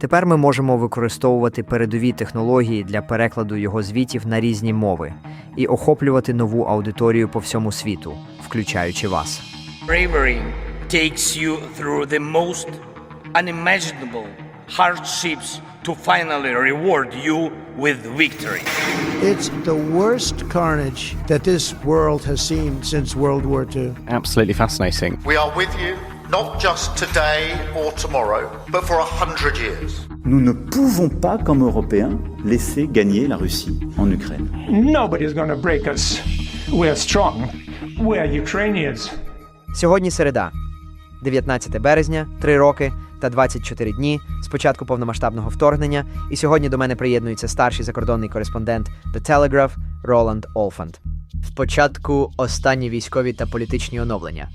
Тепер ми можемо використовувати передові технології для перекладу його звітів на різні мови і охоплювати нову аудиторію по всьому світу, включаючи вас. Bravery takes you through the most unimaginable hardships to finally reward you with victory. It's the worst carnage that this world has seen since World War II. Absolutely fascinating. We are with you, not just today or tomorrow, but for a hundred years. Nous ne pouvons pas, comme Européens, laisser gagner la Russie en Ukraine. Nobody's to break us. We're strong. We're Ukrainians. Сьогодні середа, 19 березня, 3 роки та 24 дні з початку повномасштабного вторгнення. І сьогодні до мене приєднується старший закордонний кореспондент The Telegraph Роланд Олфанд. Спочатку останні військові та політичні оновлення.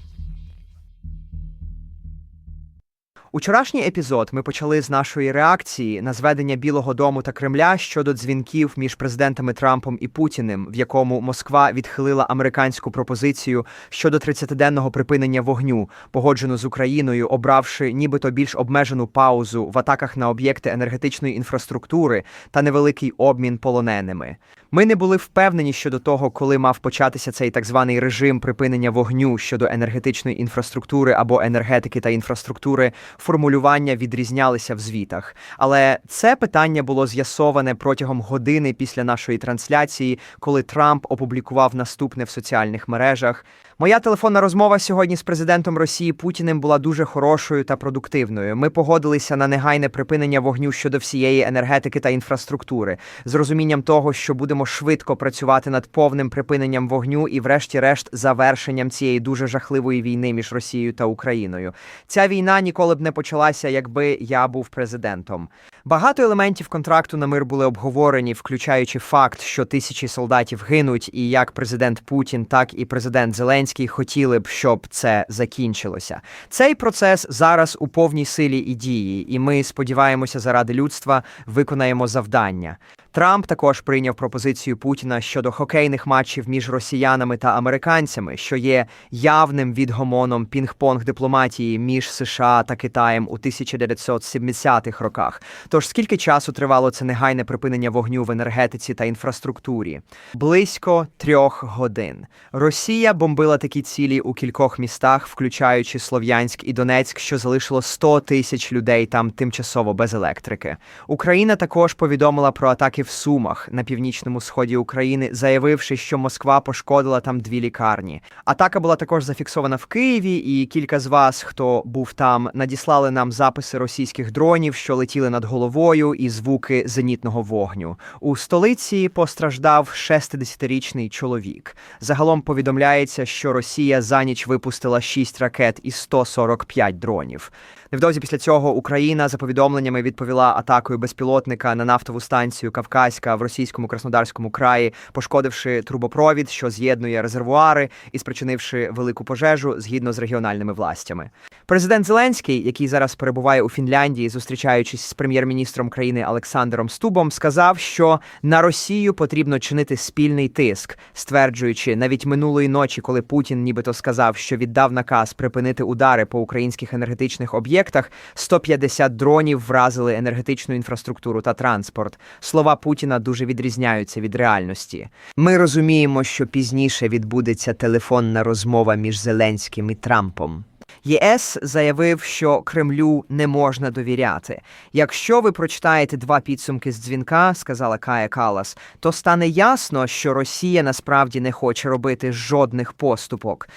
Учорашній епізод ми почали з нашої реакції на зведення Білого Дому та Кремля щодо дзвінків між президентами Трампом і Путіним, в якому Москва відхилила американську пропозицію щодо 30-денного припинення вогню, погоджену з Україною, обравши нібито більш обмежену паузу в атаках на об'єкти енергетичної інфраструктури та невеликий обмін полоненими. Ми не були впевнені щодо того, коли мав початися цей так званий режим припинення вогню щодо енергетичної інфраструктури або енергетики та інфраструктури. Формулювання відрізнялися в звітах, але це питання було з'ясоване протягом години після нашої трансляції, коли Трамп опублікував наступне в соціальних мережах. Моя телефонна розмова сьогодні з президентом Росії Путіним була дуже хорошою та продуктивною. Ми погодилися на негайне припинення вогню щодо всієї енергетики та інфраструктури, з розумінням того, що будемо швидко працювати над повним припиненням вогню і, врешті-решт, завершенням цієї дуже жахливої війни між Росією та Україною. Ця війна ніколи б не почалася, якби я був президентом. Багато елементів контракту на мир були обговорені, включаючи факт, що тисячі солдатів гинуть, і як президент Путін, так і президент Зеленський хотіли б, щоб це закінчилося. Цей процес зараз у повній силі і дії, і ми сподіваємося, заради людства виконаємо завдання. Трамп також прийняв пропозицію Путіна щодо хокейних матчів між росіянами та американцями, що є явним відгомоном пінг-понг дипломатії між США та Китаєм у 1970-х роках. Тож скільки часу тривало це негайне припинення вогню в енергетиці та інфраструктурі? Близько трьох годин. Росія бомбила такі цілі у кількох містах, включаючи Слов'янськ і Донецьк, що залишило 100 тисяч людей там тимчасово без електрики. Україна також повідомила про атаки в Сумах на північному сході України, заявивши, що Москва пошкодила там дві лікарні. Атака була також зафіксована в Києві, і кілька з вас, хто був там, надіслали нам записи російських дронів, що летіли над головою, і звуки зенітного вогню. У столиці постраждав 60-річний чоловік. Загалом повідомляється, що Росія за ніч випустила 6 ракет і 145 дронів. Невдовзі після цього Україна за повідомленнями відповіла атакою безпілотника на нафтову станцію Кавказька в російському Краснодарському краї, пошкодивши трубопровід, що з'єднує резервуари і спричинивши велику пожежу згідно з регіональними властями. Президент Зеленський, який зараз перебуває у Фінляндії, зустрічаючись з прем'єр-міністром країни Олександром Стубом, сказав, що на Росію потрібно чинити спільний тиск, стверджуючи, навіть минулої ночі, коли Путін нібито сказав, що віддав наказ припинити удари по українських енергетичних об'єктах, 150 дронів вразили енергетичну інфраструктуру та транспорт. Слова Путіна дуже відрізняються від реальності. Ми розуміємо, що пізніше відбудеться телефонна розмова між Зеленським і Трампом. ЄС заявив, що Кремлю не можна довіряти. Якщо ви прочитаєте два підсумки з дзвінка, сказала Кая Калас, то стане ясно, що Росія насправді не хоче робити жодних поступок.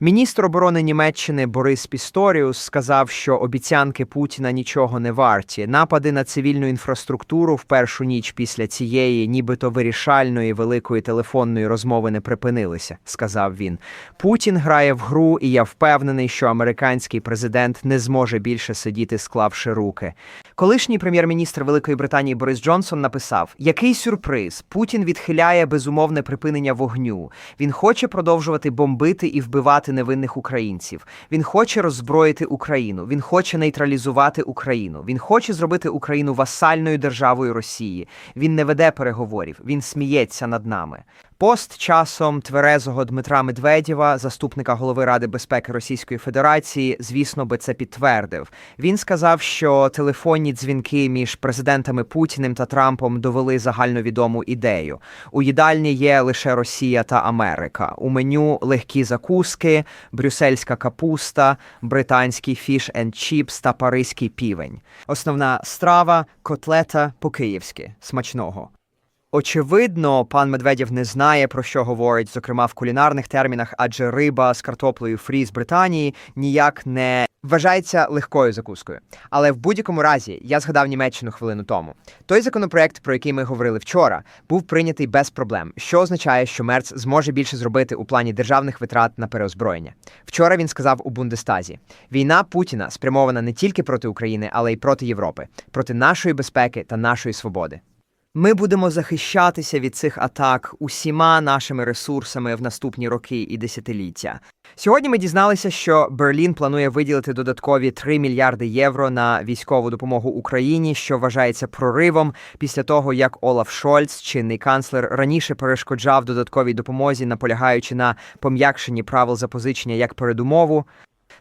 Міністр оборони Німеччини Борис Пісторіус сказав, що обіцянки Путіна нічого не варті. Напади на цивільну інфраструктуру в першу ніч після цієї, нібито вирішальної великої телефонної розмови не припинилися, сказав він. Путін грає в гру, і я впевнений, що американський президент не зможе більше сидіти, склавши руки. Колишній прем'єр-міністр Великої Британії Борис Джонсон написав: Який сюрприз? Путін відхиляє безумовне припинення вогню. Він хоче продовжувати бомбити і вбивати невинних українців. Він хоче роззброїти Україну. Він хоче нейтралізувати Україну. Він хоче зробити Україну васальною державою Росії. Він не веде переговорів. Він сміється над нами. Пост часом тверезого Дмитра Медведєва, заступника голови Ради безпеки Російської Федерації, звісно би це підтвердив. Він сказав, що телефонні дзвінки між президентами Путіним та Трампом довели загальновідому ідею. У їдальні є лише Росія та Америка. У меню легкі закуски, брюссельська капуста, британський фіш енд чіпс та паризький півень. Основна страва котлета по-київськи. Смачного. Очевидно, пан Медведєв не знає, про що говорить, зокрема в кулінарних термінах, адже риба з картоплею фрі з Британії ніяк не вважається легкою закускою. Але в будь-якому разі я згадав Німеччину хвилину тому. Той законопроект, про який ми говорили вчора, був прийнятий без проблем, що означає, що Мерц зможе більше зробити у плані державних витрат на переозброєння. Вчора він сказав у Бундестазі: війна Путіна спрямована не тільки проти України, але й проти Європи, проти нашої безпеки та нашої свободи. Ми будемо захищатися від цих атак усіма нашими ресурсами в наступні роки і десятиліття. Сьогодні ми дізналися, що Берлін планує виділити додаткові 3 мільярди євро на військову допомогу Україні, що вважається проривом після того, як Олаф Шольц, чинний канцлер, раніше перешкоджав додатковій допомозі, наполягаючи на пом'якшенні правил запозичення як передумову.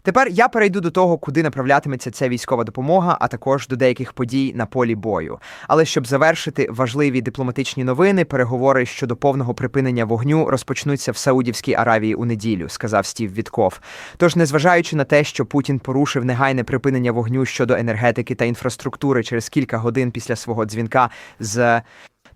Тепер я перейду до того, куди направлятиметься ця військова допомога, а також до деяких подій на полі бою. Але щоб завершити важливі дипломатичні новини, переговори щодо повного припинення вогню розпочнуться в Саудівській Аравії у неділю, сказав Стів Вітков. Тож, незважаючи на те, що Путін порушив негайне припинення вогню щодо енергетики та інфраструктури через кілька годин після свого дзвінка з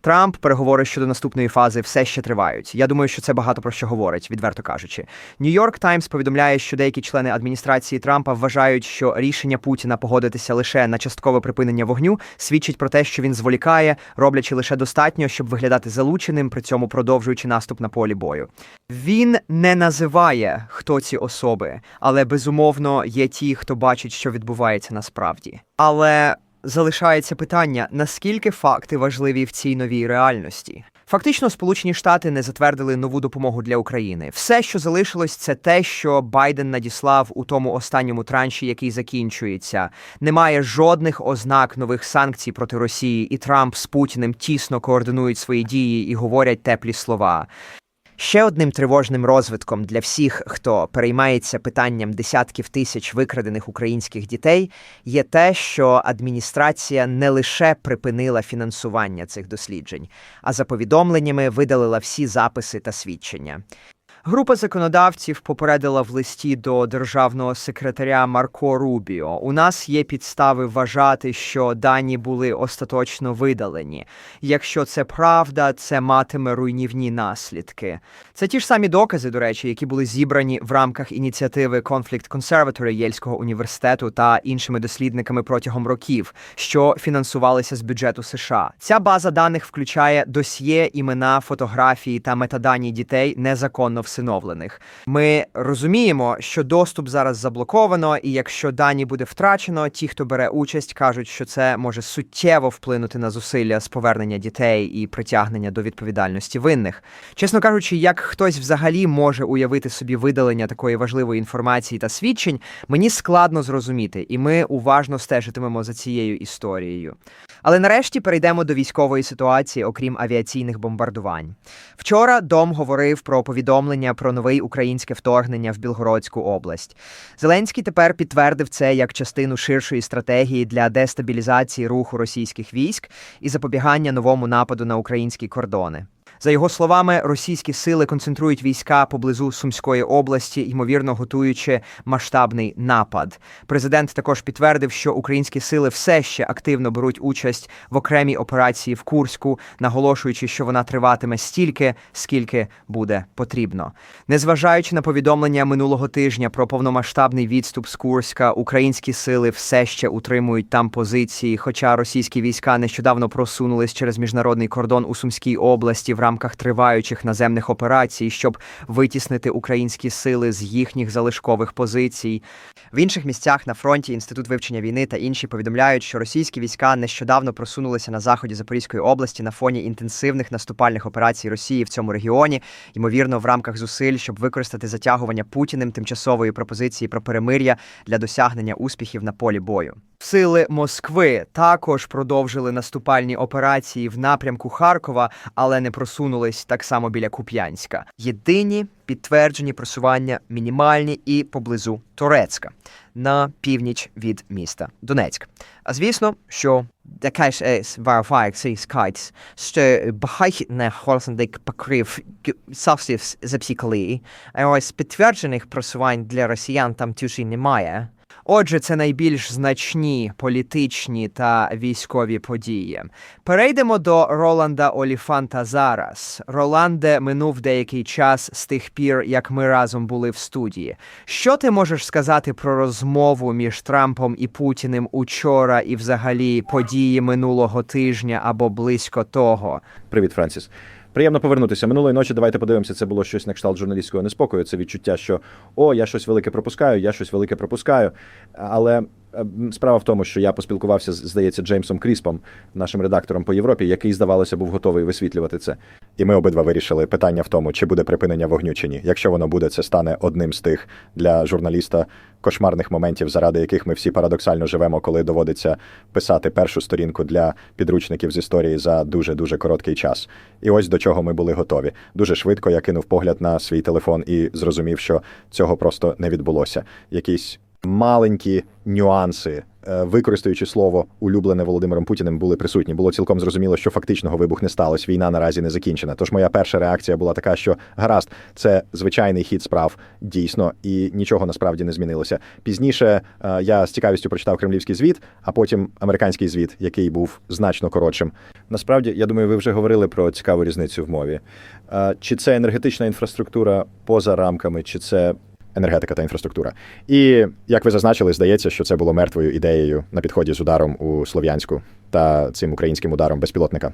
Трамп переговори щодо наступної фази все ще тривають. Я думаю, що це багато про що говорить, відверто кажучи. Нью-Йорк Таймс повідомляє, що деякі члени адміністрації Трампа вважають, що рішення Путіна погодитися лише на часткове припинення вогню свідчить про те, що він зволікає, роблячи лише достатньо, щоб виглядати залученим, при цьому продовжуючи наступ на полі бою. Він не називає, хто ці особи, але безумовно є ті, хто бачить, що відбувається насправді. Але залишається питання, наскільки факти важливі в цій новій реальності. Фактично, Сполучені Штати не затвердили нову допомогу для України. Все, що залишилось, це те, що Байден надіслав у тому останньому транші, який закінчується. Немає жодних ознак нових санкцій проти Росії, і Трамп з Путіним тісно координують свої дії і говорять теплі слова. Ще одним тривожним розвитком для всіх, хто переймається питанням десятків тисяч викрадених українських дітей, є те, що адміністрація не лише припинила фінансування цих досліджень, а за повідомленнями видалила всі записи та свідчення. Група законодавців попередила в листі до державного секретаря Марко Рубіо. У нас є підстави вважати, що дані були остаточно видалені. Якщо це правда, це матиме руйнівні наслідки. Це ті ж самі докази, до речі, які були зібрані в рамках ініціативи Conflict Conservatory Єльського університету та іншими дослідниками протягом років, що фінансувалися з бюджету США. Ця база даних включає досьє, імена, фотографії та метадані дітей незаконно всиновлених. Ми розуміємо, що доступ зараз заблоковано, і якщо дані буде втрачено, ті, хто бере участь, кажуть, що це може суттєво вплинути на зусилля з повернення дітей і притягнення до відповідальності винних. Чесно кажучи, як хтось взагалі може уявити собі видалення такої важливої інформації та свідчень, мені складно зрозуміти, і ми уважно стежитимемо за цією історією. Але нарешті перейдемо до військової ситуації, окрім авіаційних бомбардувань. Вчора Дом говорив про повідомлення про новий українське вторгнення в Білгородську область. Зеленський тепер підтвердив це як частину ширшої стратегії для дестабілізації руху російських військ і запобігання новому нападу на українські кордони. За його словами, російські сили концентрують війська поблизу Сумської області, ймовірно готуючи масштабний напад. Президент також підтвердив, що українські сили все ще активно беруть участь в окремій операції в Курську, наголошуючи, що вона триватиме стільки, скільки буде потрібно. Незважаючи на повідомлення минулого тижня про повномасштабний відступ з Курська, українські сили все ще утримують там позиції, хоча російські війська нещодавно просунулись через міжнародний кордон у Сумській області в рамках рамках триваючих наземних операцій, щоб витіснити українські сили з їхніх залишкових позицій. В інших місцях на фронті інститут вивчення війни та інші повідомляють, що російські війська нещодавно просунулися на заході Запорізької області на фоні інтенсивних наступальних операцій Росії в цьому регіоні, ймовірно, в рамках зусиль, щоб використати затягування Путіним тимчасової пропозиції про перемир'я для досягнення успіхів на полі бою. Сили Москви також продовжили наступальні операції в напрямку Харкова, але не просунулись так само біля Куп'янська. Єдині підтверджені просування мінімальні і поблизу Торецька на північ від міста Донецьк. А звісно, що якась верифайк цей скайт, що багато не холсендик покрив совсів запсікали, а ось підтверджених просувань для росіян там тюші немає. Отже, це найбільш значні політичні та військові події. Перейдемо до Роланда Оліфанта зараз. Роланде минув деякий час з тих пір, як ми разом були в студії. Що ти можеш сказати про розмову між Трампом і Путіним учора і взагалі події минулого тижня або близько того? Привіт, Франсіс. Приємно повернутися. Минулої ночі давайте подивимося. Це було щось на кшталт журналістського неспокою. Це відчуття, що о, я щось велике пропускаю, я щось велике пропускаю. Але справа в тому, що я поспілкувався здається, Джеймсом Кріспом, нашим редактором по Європі, який, здавалося, був готовий висвітлювати це. І ми обидва вирішили питання в тому, чи буде припинення вогню чи ні. Якщо воно буде, це стане одним з тих для журналіста кошмарних моментів, заради яких ми всі парадоксально живемо, коли доводиться писати першу сторінку для підручників з історії за дуже дуже короткий час. І ось до чого ми були готові. Дуже швидко я кинув погляд на свій телефон і зрозумів, що цього просто не відбулося. Якісь маленькі нюанси, е, використаючи слово улюблене Володимиром Путіним, були присутні. Було цілком зрозуміло, що фактичного вибух не сталося. Війна наразі не закінчена. Тож моя перша реакція була така, що гаразд, це звичайний хід справ, дійсно, і нічого насправді не змінилося. Пізніше е, я з цікавістю прочитав кремлівський звіт, а потім американський звіт, який був значно коротшим. Насправді, я думаю, ви вже говорили про цікаву різницю в мові. Е, Чи це енергетична інфраструктура поза рамками, чи це енергетика та інфраструктура. І як ви зазначили, здається, що це було мертвою ідеєю на підході з ударом у Слов'янську та цим українським ударом безпілотника.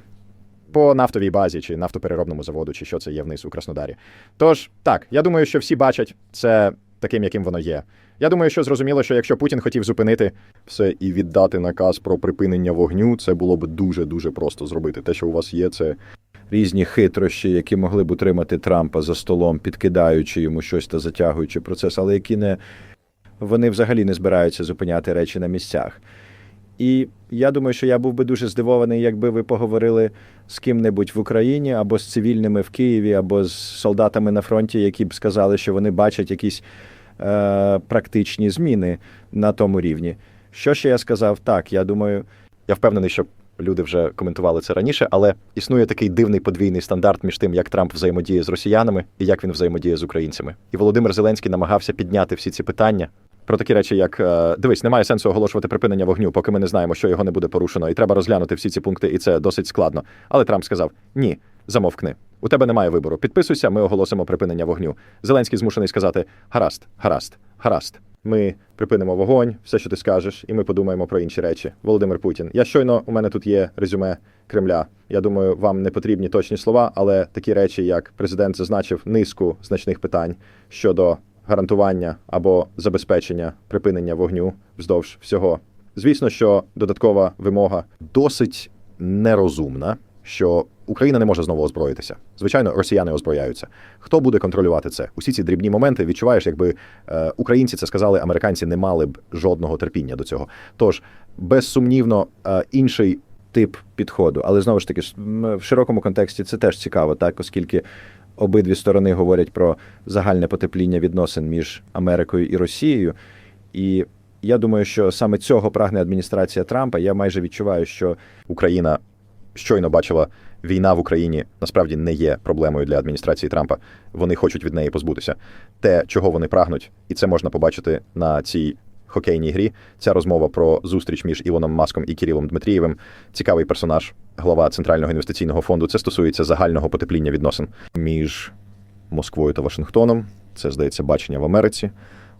По нафтовій базі чи нафтопереробному заводу, чи що це є вниз у Краснодарі. Тож так, я думаю, що всі бачать це таким, яким воно є. Я думаю, що зрозуміло, що якщо Путін хотів зупинити все і віддати наказ про припинення вогню, це було б дуже дуже просто зробити. Те, що у вас є, це різні хитрощі, які могли б утримати Трампа за столом, підкидаючи йому щось та затягуючи процес, але які не вони взагалі не збираються зупиняти речі на місцях. І я думаю, що я був би дуже здивований, якби ви поговорили з ким-небудь в Україні або з цивільними в Києві, або з солдатами на фронті, які б сказали, що вони бачать якісь е, практичні зміни на тому рівні. Що ще я сказав? Так, я думаю, я впевнений, що люди вже коментували це раніше, але існує такий дивний подвійний стандарт між тим, як Трамп взаємодіє з росіянами і як він взаємодіє з українцями. І Володимир Зеленський намагався підняти всі ці питання. Про такі речі, як е, дивись, немає сенсу оголошувати припинення вогню, поки ми не знаємо, що його не буде порушено, і треба розглянути всі ці пункти, і це досить складно. Але Трамп сказав: ні, замовкни. У тебе немає вибору. Підписуйся, ми оголосимо припинення вогню. Зеленський змушений сказати: гаразд, гаразд, гаразд. Ми припинимо вогонь, все, що ти скажеш, і ми подумаємо про інші речі. Володимир Путін. Я щойно у мене тут є резюме Кремля. Я думаю, вам не потрібні точні слова, але такі речі, як президент зазначив низку значних питань щодо гарантування або забезпечення припинення вогню вздовж всього. Звісно, що додаткова вимога досить нерозумна, що Україна не може знову озброїтися. Звичайно, росіяни озброяються. Хто буде контролювати це? Усі ці дрібні моменти відчуваєш, якби е, українці це сказали, американці не мали б жодного терпіння до цього. Тож, безсумнівно, е, інший тип підходу, але знову ж таки, в широкому контексті це теж цікаво, так оскільки обидві сторони говорять про загальне потепління відносин між Америкою і Росією. І я думаю, що саме цього прагне адміністрація Трампа. Я майже відчуваю, що Україна щойно бачила, війна в Україні насправді не є проблемою для адміністрації Трампа. Вони хочуть від неї позбутися. Те, чого вони прагнуть, і це можна побачити на цій хокейній грі. Ця розмова про зустріч між Ілоном Маском і Кирилом Дмитрієвим. Цікавий персонаж, глава Центрального інвестиційного фонду. Це стосується загального потепління відносин між Москвою та Вашингтоном. Це здається бачення в Америці.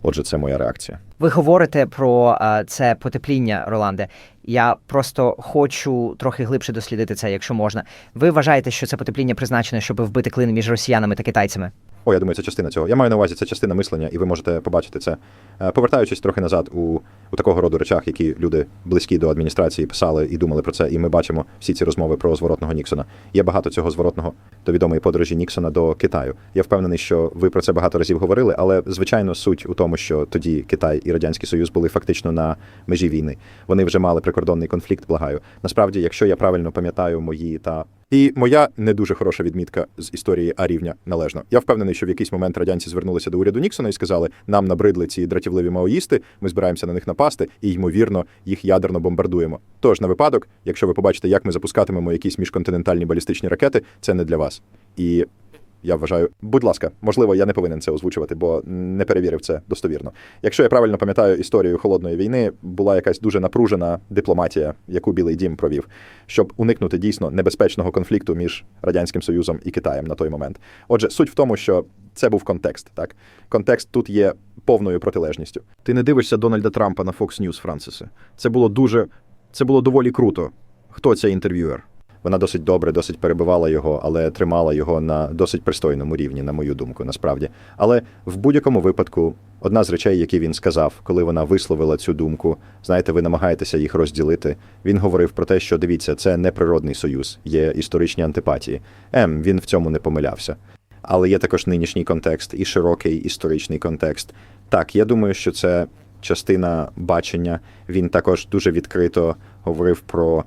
Отже, це моя реакція. Ви говорите про е, це потепління, Роланде. Я просто хочу трохи глибше дослідити це, якщо можна. Ви вважаєте, що це потепління призначене, щоб вбити клин між росіянами та китайцями? О, я думаю, це частина цього. Я маю на увазі, це частина мислення, і ви можете побачити це. Е, Повертаючись трохи назад у, у такого роду речах, які люди близькі до адміністрації писали і думали про це, і ми бачимо всі ці розмови про зворотного Ніксона. Є багато цього зворотного до відомої подорожі Ніксона до Китаю. Я впевнений, що ви про це багато разів говорили, але звичайно суть у тому, що тоді Китай і Радянський Союз були фактично на межі війни. Вони вже мали прикордонний конфлікт. Благаю. Насправді, якщо я правильно пам'ятаю мої та і моя не дуже хороша відмітка з історії А рівня належно. Я впевнений, що в якийсь момент радянці звернулися до уряду Ніксона і сказали: нам набридли ці дратівливі маоїсти, ми збираємося на них напасти, і ймовірно їх ядерно бомбардуємо. Тож на випадок, якщо ви побачите, як ми запускатимемо якісь міжконтинентальні балістичні ракети, це не для вас. І я вважаю, будь ласка, можливо, я не повинен це озвучувати, бо не перевірив це достовірно. Якщо я правильно пам'ятаю історію холодної війни, була якась дуже напружена дипломатія, яку Білий Дім провів, щоб уникнути дійсно небезпечного конфлікту між радянським союзом і Китаєм на той момент. Отже, суть в тому, що це був контекст. Так, контекст тут є повною протилежністю. Ти не дивишся Дональда Трампа на Fox News, Франсисе. Це було дуже, це було доволі круто. Хто цей інтерв'юер? Вона досить добре, досить перебивала його, але тримала його на досить пристойному рівні, на мою думку, насправді. Але в будь-якому випадку, одна з речей, які він сказав, коли вона висловила цю думку, знаєте, ви намагаєтеся їх розділити. Він говорив про те, що дивіться, це не природний союз, є історичні антипатії. Ем, він в цьому не помилявся. Але є також нинішній контекст і широкий історичний контекст. Так, я думаю, що це частина бачення. Він також дуже відкрито говорив про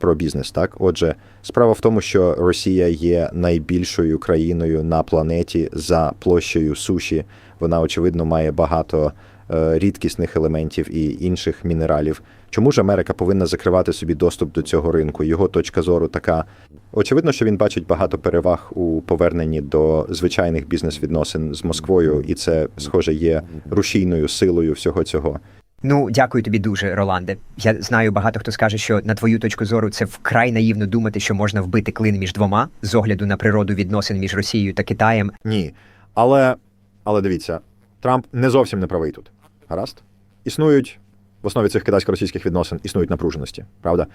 про бізнес. Так, отже, справа в тому, що Росія є найбільшою країною на планеті за площею суші. Вона очевидно має багато е, рідкісних елементів і інших мінералів. Чому ж Америка повинна закривати собі доступ до цього ринку? Його точка зору така. Очевидно, що він бачить багато переваг у поверненні до звичайних бізнес-відносин з Москвою, і це, схоже, є рушійною силою всього цього. Ну, дякую тобі дуже, Роланде. Я знаю, багато хто скаже, що на твою точку зору це вкрай наївно думати, що можна вбити клин між двома з огляду на природу відносин між Росією та Китаєм. Ні. Але, але дивіться, Трамп не зовсім не правий тут. Гаразд? Існують в основі цих китайсько-російських відносин існують напруженості, правда?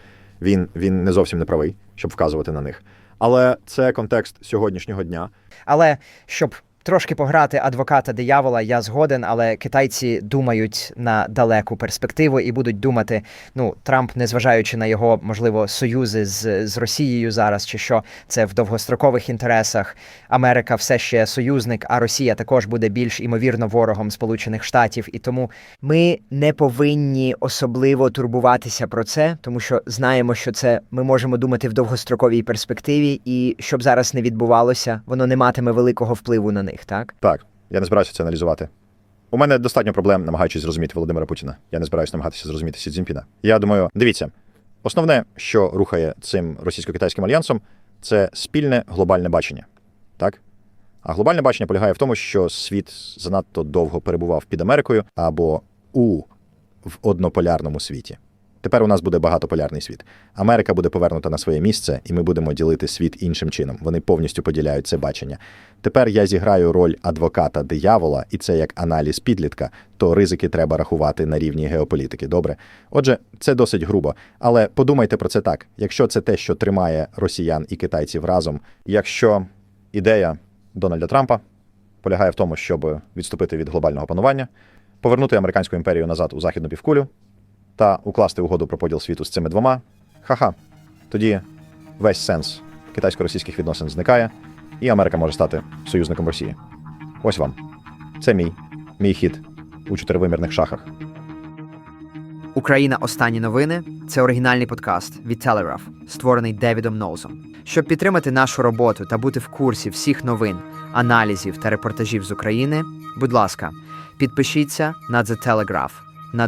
Він, він не зовсім не правий, щоб вказувати на них. Але це контекст сьогоднішнього дня. Але щоб трошки пограти адвоката диявола, я згоден, але китайці думають на далеку перспективу і будуть думати, ну, Трамп, незважаючи на його, можливо, союзи з, з Росією зараз, чи що це в довгострокових інтересах. Америка все ще союзник, а Росія також буде більш імовірно ворогом Сполучених Штатів. І тому ми не повинні особливо турбуватися про це, тому що знаємо, що це ми можемо думати в довгостроковій перспективі, і щоб зараз не відбувалося, воно не матиме великого впливу на них, так? Так, я не збираюся це аналізувати. У мене достатньо проблем, намагаючись зрозуміти Володимира Путіна. Я не збираюся намагатися зрозуміти Сі Цзіньпіна. Я думаю, дивіться, основне, що рухає цим російсько-китайським альянсом, це спільне глобальне бачення. Так? А глобальне бачення полягає в тому, що світ занадто довго перебував під Америкою або у в однополярному світі. Тепер у нас буде багатополярний світ. Америка буде повернута на своє місце, і ми будемо ділити світ іншим чином. Вони повністю поділяють це бачення. Тепер я зіграю роль адвоката диявола, і це як аналіз підлітка, то ризики треба рахувати на рівні геополітики. Добре. Отже, це досить грубо. Але подумайте про це так: якщо це те, що тримає росіян і китайців разом, якщо ідея Дональда Трампа полягає в тому, щоб відступити від глобального панування, повернути американську імперію назад у західну півкулю та укласти угоду про поділ світу з цими двома, ха-ха, тоді весь сенс китайсько-російських відносин зникає, і Америка може стати союзником Росії. Ось вам. Це мій, мій хід у чотиривимірних шахах. Україна. Останні новини це оригінальний подкаст від Telegraph, створений Девідом Ноузом. Щоб підтримати нашу роботу та бути в курсі всіх новин, аналізів та репортажів з України, будь ласка, підпишіться на The Telegraph на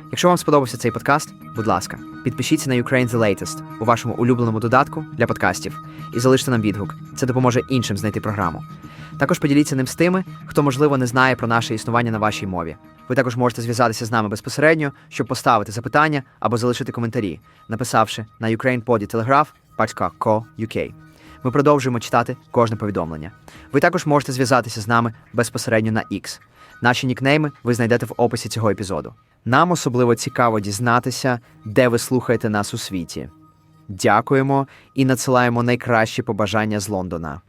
Якщо вам сподобався цей подкаст, будь ласка, підпишіться на Ukraine The Latest у вашому улюбленому додатку для подкастів і залиште нам відгук. Це допоможе іншим знайти програму. Також поділіться ним з тими, хто, можливо, не знає про наше існування на вашій мові. Ви також можете зв'язатися з нами безпосередньо, щоб поставити запитання або залишити коментарі, написавши на UkrainePod Telegraph Ми продовжуємо читати кожне повідомлення. Ви також можете зв'язатися з нами безпосередньо на X. Наші нікнейми ви знайдете в описі цього епізоду. Нам особливо цікаво дізнатися, де ви слухаєте нас у світі. Дякуємо і надсилаємо найкращі побажання з Лондона.